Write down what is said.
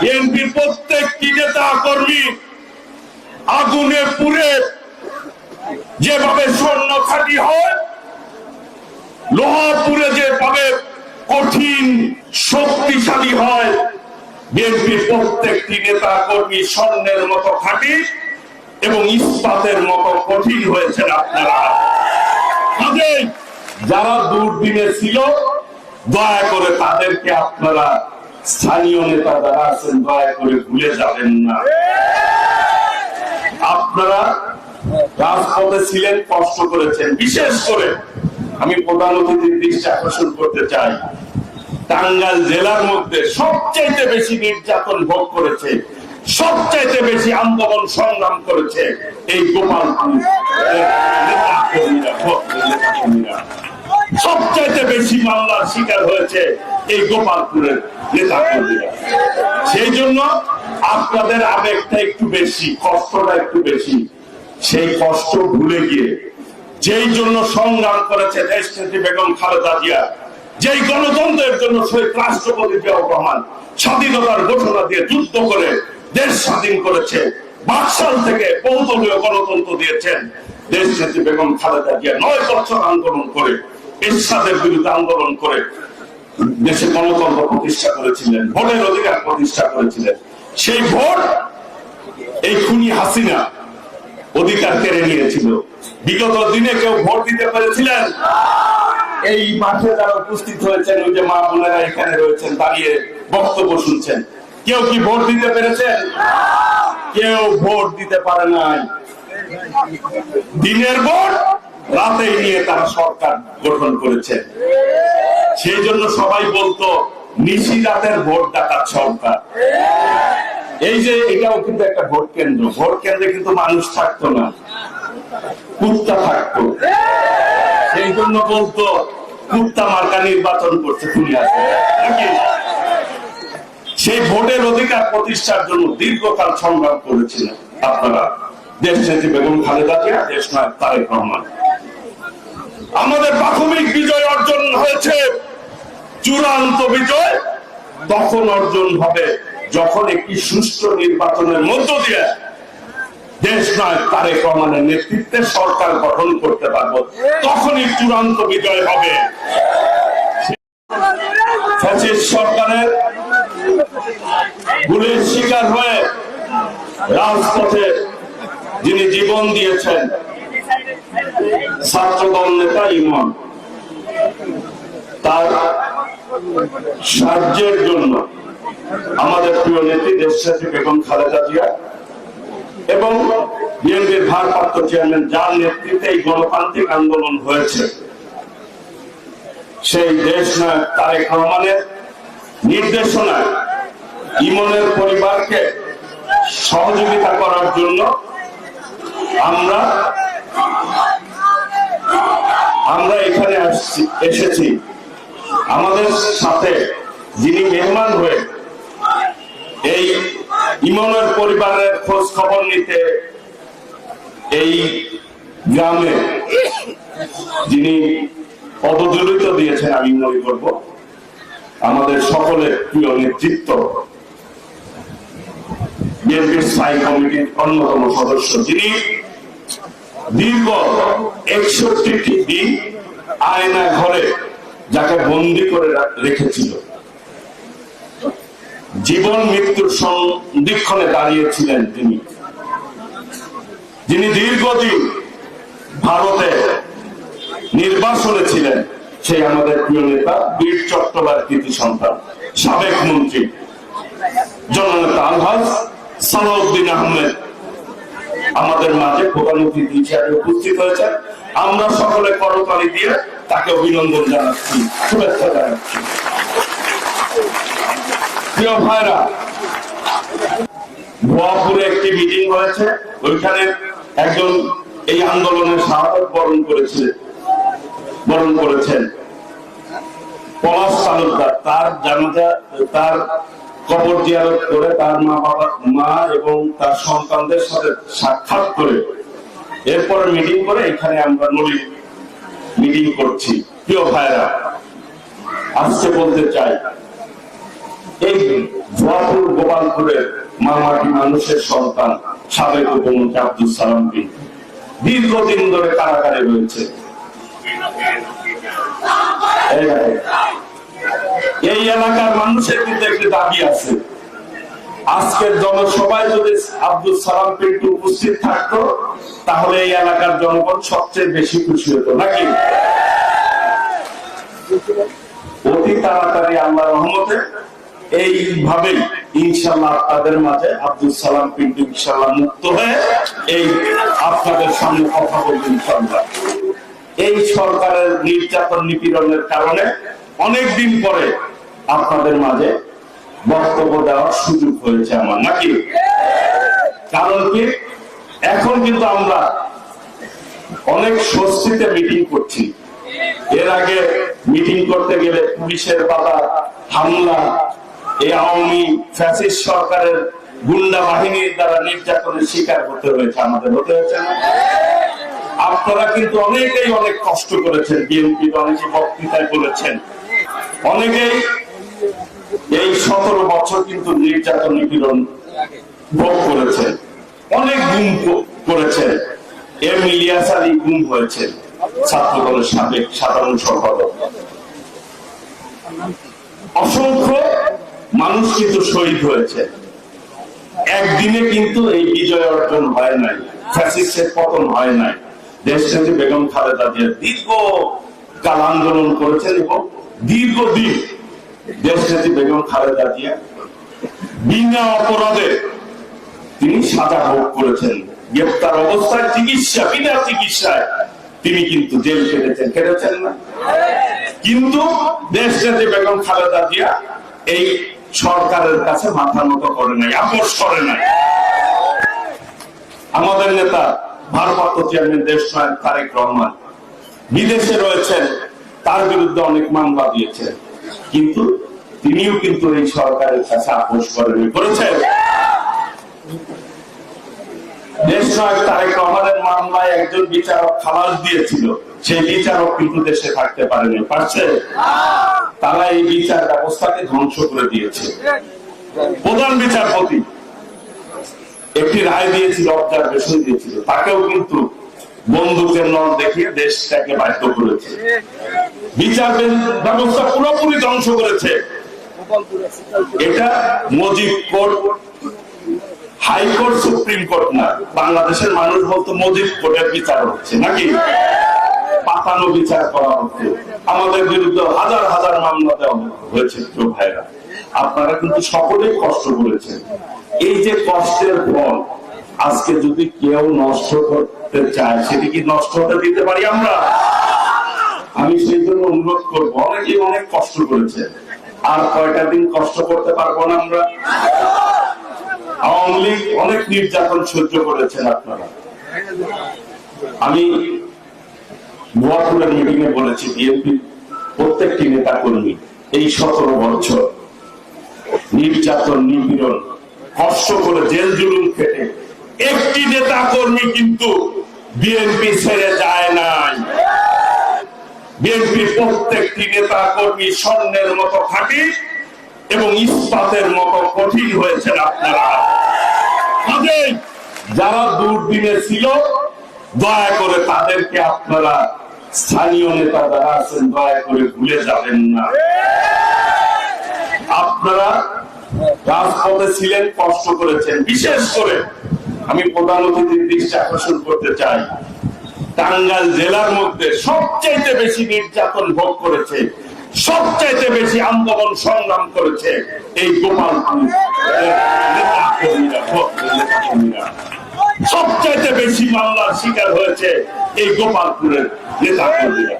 বিএনপির প্রত্যেকটি নেতা কর্মী আগুনে পুড়ে যেভাবে স্বর্ণ খাঁটি হয় লোহা পুড়ে যেভাবে কঠিন, শক্তিশালী হয় বিএনপির প্রত্যেকটি নেতা কর্মী স্বর্ণের মতো খাঁটি এবং ইস্পাতের মতো কঠিন হয়েছেন আপনারা। যারা দুর্দিনে ছিল, দয়া করে তাদেরকে আপনারা স্থানীয় নেতা যারা আছেন, দয়া করে ভুলে যাবেন না। আপনারা রাজপথে ছিলেন, কষ্ট করেছেন। বিশেষ করে আমি প্রধান অতিথির দৃষ্টি আকর্ষণ করতে চাই। টাঙ্গাইল জেলার মধ্যে সবচাইতে বেশি নির্যাতন ভোগ করেছে, সবচাইতে বেশি আন্দোলন সংগ্রাম করেছে এই গোপালপুর সবচাইতে বেশি মামলার শিকার হয়েছে এই গোপালপুরের নেতা কর্মীরা। সেই জন্য আপনাদের আবেগটা একটু বেশি, কষ্টটা একটু বেশি। সেই কষ্ট ভুলে গিয়ে যেই জন্য সংগ্রাম করেছে বেগম খালেদা জিয়া গণতন্ত্রের জন্য শহীদ রাষ্ট্রপতি স্বাধীনতার ঘোষণা দিয়ে যুদ্ধ করে দেশ স্বাধীন করেছে, বাকশাল থেকে বহুদলীয় গণতন্ত্র দিয়েছেন দেশ বেগম খালেদা জিয়া। নয় বছর আন্দোলন করে এরশাদের বিরুদ্ধে আন্দোলন করে দেশে গণতন্ত্র প্রতিষ্ঠা করেছিলেন, ভোটের অধিকার প্রতিষ্ঠা করেছিলেন। সেই ভোট এই খুনি হাসিনা অধিকার কেড়ে নিয়েছিল। বিগত দিনে কেউ ভোট দিতে পেরেছিলেন? এই মাঠে যারা উপস্থিত হয়েছেন, ওই যে মা বোনেরা এখানে রয়েছেন, দাঁড়িয়ে বক্তব্য শুনছেন। কেউ কি ভোট দিতে পেরেছেন? কেউ ভোট দিতে পারে নাই। দিনের ভোট রাতেই নিয়ে তারা সরকার গঠন করেছে। সেই জন্য সবাই বলতো নিশি রাতের ভোট ডাকাত সরকার। এই যে এটাও কিন্তু একটা ভোট কেন্দ্র। ভোট কেন্দ্রে কিন্তু মানুষ থাকতো না। কুত্তা থাকতো। সেই জন্য বলতো, কুত্তা মার্কা নির্বাচন করছে নাকি? সেই ভোটের অধিকার প্রতিষ্ঠার জন্য দীর্ঘকাল সংগ্রাম করেছিলেন আপনারা। দেশ নেত্রী বেগম খালেদা জিয়া, দেশ নায়ক তারেক রহমান। আমাদের প্রাথমিক বিজয় অর্জন হয়েছে। চূড়ান্ত বিজয় তখন অর্জন হবে যখন একটি সুষ্ঠু নির্বাচনের মধ্য দিয়ে দেশ নায়ক তারেক রহমানের নেতৃত্বে সরকার গঠন করতে পারব। তখনই চূড়ান্ত বিজয় হবে। সরকারের ভুলের শিকার হয়ে রাজপথে যিনি জীবন দিয়েছেন ছাত্রদল নেতা ইমন। তার সাহায্যের জন্য আমাদের প্রিয় নেত্রী দেশনেত্রী বেগম খালেদা জিয়া এবং বিএনপির ভারপ্রাপ্ত চেয়ারম্যান যার নেতৃত্বে এই গণতান্ত্রিক আন্দোলন হয়েছে, সেই দেশ নায়ক তারেক রহমানের নির্দেশনায় ইমনের পরিবারকে সহযোগিতা করার জন্য আমরা আমরা এখানে আসছি, এসেছি। আমাদের সাথে যিনি মেহমান হয়ে এই ইমনের পরিবারের খোঁজ খবর নিতে এই গ্রামে যিনি পদজড়িত দিয়েছেন, আমি মনে করব, আমাদের সকলের প্রিয় নেতৃত্ব, বিএনপির স্থায়ী কমিটির অন্যতম সদস্য যিনি দীর্ঘ একষট্টি দিন আয়না ঘরে যাকে বন্দি করে রেখেছিল। জীবন মৃত্যুর সন্ধিক্ষণে দাঁড়িয়েছিলেন তিনি। যিনি দীর্ঘদিন ভারতে নির্বাসনে ছিলেন, সেই আমাদের প্রিয় নেতা বীর চট্টোপাধ্যায় কৃতি সন্তান, সাবেক মন্ত্রী, জননেতা আলহাজ সালাউদ্দিন আহমেদ। আমাদের মাঝে প্রধান অতিথি হিসাবে উপস্থিত হয়েছেন। আমরা সকলে করতালি দিয়ে তাকে অভিনন্দন জানাচ্ছি। শুভেচ্ছা জানাচ্ছি। প্রিয় ভাইরা, ভুয়াপুরে একটি মিটিং হয়েছে। ওইখানে একজন এই আন্দোলনের শাহাদত বরণ করেছে বরণ করেছেন। পলাশ তালুকদার, তার জানাজা তার কবর জিয়ারত করে তার মা বাবা, মা এবং তার সন্তানদের সাথে সাক্ষাৎ করে এরপরে মিটিং করে এখানে আমরা নলি মিটিং করছি। প্রিয় ভাইরা আজকে বলতে চাই, এই গোপালপুরের মামাটি মানুষের সন্তান সাবেক উপমন্ত্রী আব্দুল দীর্ঘদিন ধরে কারাগারে রয়েছে। এই এলাকার মানুষের কিন্তু একটি দাবি আছে। আজকের জনসভায় যদি আব্দুল সালাম পিন্টু উপস্থিত থাকতো, তাহলে এই এলাকার জনগণ সবচেয়ে বেশি খুশি হতো, নাকি? অতি তাড়াতাড়ি আল্লাহ রহমতে এইভাবেই ইনশাল্লাহ আপনাদের মাঝে আব্দুল সালাম পিন্টু ইনশাল্লাহ মুক্ত হয়ে এই আপনাদের সামনে কথা বলবেন ইনশাল্লাহ এই সরকারের নির্যাতন নিপীড়নের কারণে অনেক দিন পরে আপনাদের মাঝে বক্তব্য দেওয়ার সুযোগ হয়েছে আমার, নাকি? কারণ কি? এখন কিন্তু আমরা অনেক স্বস্তিতে মিটিং করছি। এর আগে মিটিং করতে গেলে পুলিশের বাধা হামলা, এই আওয়ামী ফ্যাসিস্ট সরকারের গুন্ডা বাহিনীর দ্বারা নির্যাতনের শিকার হতে হয়েছে আমাদের, হতে হয়েছে আপনারা কিন্তু অনেকেই অনেক কষ্ট করেছেন, বিএনপি অনেকে বক্তৃতায় বলেছেন। অনেকেই এই সতেরো বছর কিন্তু নির্যাতন নিপীড়ন ভোগ করেছেন অনেক গুম ক- করেছেন এম ইলিয়াস আলী গুম হয়েছে ছাত্রদলের সাবেক সাধারণ সম্পাদক। অসংখ্য মানুষ কিন্তু শহীদ হয়েছে। একদিনে কিন্তু এই বিজয় অর্জন হয় নাই, ফ্যাসিস্টের পতন হয় নাই। দেশ থেকে বেগম খালেদা জিয়া দীর্ঘ কাল আন্দোলন করেছেন এবং দীর্ঘদিন দেশ বেগম খালেদা জিয়া বিনা অপরাধে তিনি সাজা ভোগ করেছেন। গ্রেপ্তার অবস্থায় চিকিৎসা, বিনা চিকিৎসায় তিনি কিন্তু জেল কেটেছেন কেটেছেন না। কিন্তু দেশ বেগম খালেদা জিয়া এই সরকারের কাছে মাথা মতো করে নাই, আপোষ করে নাই। আমাদের নেতা, ভারপ্রাপ্ত চেয়ারম্যান দেশ নায়ক তারেক রহমান বিদেশে রয়েছেন, তার বিরুদ্ধে অনেক মামলা দিয়েছেন। কিন্তু তিনিও কিন্তু এই সরকারের কাছে আপোষ করেন করেছেন তারা এই বিচার ধ্বংস করে দিয়েছে। প্রধান বিচারপতি একটি রায় দিয়েছিল, অবজারভেশন দিয়েছিল। তাকেও কিন্তু বন্দুকের নল দেখিয়ে দেশটাকে বাধ্য করেছে। বিচার ব্যবস্থা পুরোপুরি ধ্বংস করেছে। এটা Mujib court high court supreme court না, বাংলাদেশের মানুষ বলতো মজিব কোর্টের বিচার হচ্ছে, নাকি? পাতানো বিচার করা হচ্ছে। আমাদের বিরুদ্ধে হাজার হাজার মামলা দেওয়া হয়েছে, প্রিয় ভাইরা আপনারা কিন্তু সকলেই কষ্ট করেছেন। এই যে কষ্টের ফল আজকে যদি কেউ নষ্ট করতে চায়, সেটি কি নষ্ট হতে দিতে পারি আমরা? আমি সেই জন্য অনুরোধ করব, অনেকেই অনেক কষ্ট করেছে। আর কয়টা দিন কষ্ট করতে পারব না আমরা? আওয়ামী লীগ অনেক নির্যাতন সহ্য করেছেন আপনারা। আমি গোয়াপুরের মিটিং এ বলেছি, বিএনপি প্রত্যেকটি নেতা কর্মী এই সতেরো বছর নির্যাতন, নিপীড়ন, কষ্ট করে জেল জুলুম খেটে একটি নেতা কর্মী কিন্তু বিএনপি ছেড়ে যায় নাই। বিএনপির প্রত্যেকটি নেতা কর্মী স্বর্ণের মতো খাঁটি এবং ইস্পাতের মতো কঠিন হয়েছেন আপনারা। যারা দুর্দিনে ছিল, দয়া করে তাদেরকে আপনারা স্থানীয় নেতা যারা আছেন, দয়া করে ভুলে যাবেন না। আপনারা রাজপথে ছিলেন, কষ্ট করেছেন, বিশেষ করে আমি প্রধান অতিথির দৃষ্টি আকর্ষণ করতে চাই। টাঙ্গাইল জেলার মধ্যে সবচাইতে বেশি নির্যাতন ভোগ করেছে, সবচাইতে বেশি আন্দোলন সংগ্রাম করেছে এই গোপাল সবচাইতে বেশি মামলার শিকার হয়েছে এই গোপালপুরের নেতা কর্মীরা